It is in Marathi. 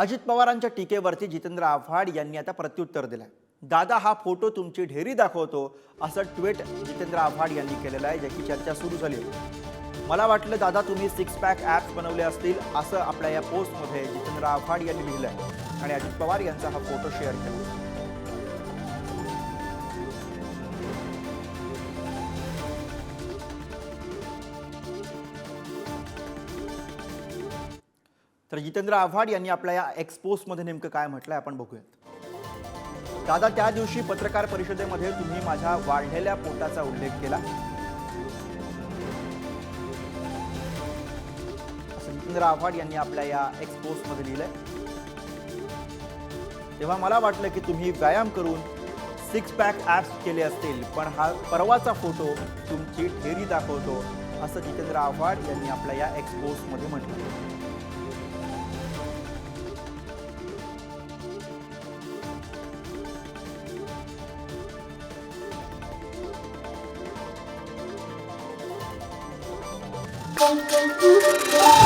अजित पवारांच्या टीकेवरती जितेंद्र आव्हाड यांनी आता प्रत्युत्तर दिलंय. दादा हा फोटो तुमची ढेरी दाखवतो असं ट्विट जितेंद्र आव्हाड यांनी केलेलं आहे ज्याची चर्चा सुरू झाली मला वाटलं दादा तुम्ही सिक्स पॅक ॲप्स बनवले असतील असं आपल्या या पोस्टमध्ये जितेंद्र आव्हाड यांनी लिहिलं आहे आणि अजित पवार यांचा हा फोटो शेअर केला. तर जितेंद्र आव्हाड यांनी आपल्या या एक्सपोजमध्ये नेमकं काय म्हटलंय आपण बघूयात. दादा त्या दिवशी पत्रकार परिषदेमध्ये तुम्ही माझ्या वाढलेल्या पोटाचा उल्लेख केला. जितेंद्र आव्हाड यांनी आपल्या या एक्सपोजमध्ये लिहिलंय. तेव्हा मला वाटलं की तुम्ही व्यायाम करून सिक्स पॅक ॲप्स केले असतील पण हा परवाचा फोटो तुमची ठेरी दाखवतो असं जितेंद्र आव्हाड यांनी आपल्या या एक्सपोजमध्ये म्हटलं. Thank you.